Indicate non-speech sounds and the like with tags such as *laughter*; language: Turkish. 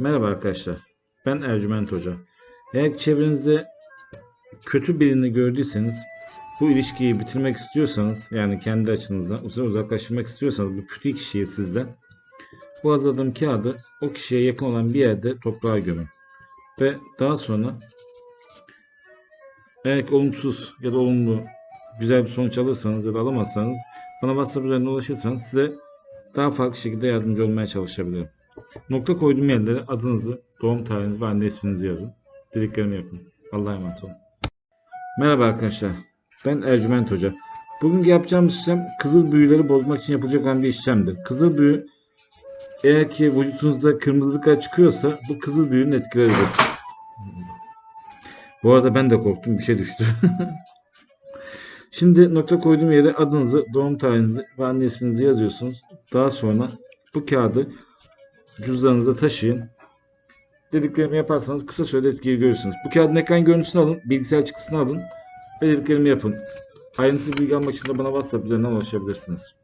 Merhaba arkadaşlar. Ben Ercüment Hoca. Eğer çevrenizde kötü birini gördüyseniz bu ilişkiyi bitirmek istiyorsanız yani kendi açınızdan uzak uzaklaştırmak istiyorsanız bu kötü kişiyi sizden bu hazırladığım kağıdı o kişiye yakın olan bir yerde toprağa gömün. Ve daha sonra eğer olumsuz ya da olumlu güzel bir sonuç alırsanız ya da alamazsanız bana WhatsApp üzerinden ulaşırsanız size daha farklı şekilde yardımcı olmaya çalışabilirim. Nokta koyduğum yerlere adınızı, doğum tarihinizi ve anne isminizi yazın. Dediklerimi yapın. Allah'a emanet olun. Merhaba arkadaşlar. Ben Ercüment Hoca. Bugün yapacağımız işlem kızıl büyüleri bozmak için yapılacak olan bir işlemdir. Kızıl büyü eğer ki vücudunuzda kırmızılıklar çıkıyorsa bu kızıl büyünün etkileridir. Bu arada ben de korktum. Bir şey düştü. *laughs* Şimdi nokta koyduğum yere adınızı, doğum tarihinizi ve anne isminizi yazıyorsunuz. Daha sonra bu kağıdı cüzdanınıza taşıyın. Dediklerimi yaparsanız kısa sürede etkiyi görürsünüz. Bu kağıdın ekran görüntüsünü alın, bilgisayar çıktısını alın ve dediklerimi yapın. Ayrıntılı bilgi almak için de bana WhatsApp üzerinden ulaşabilirsiniz.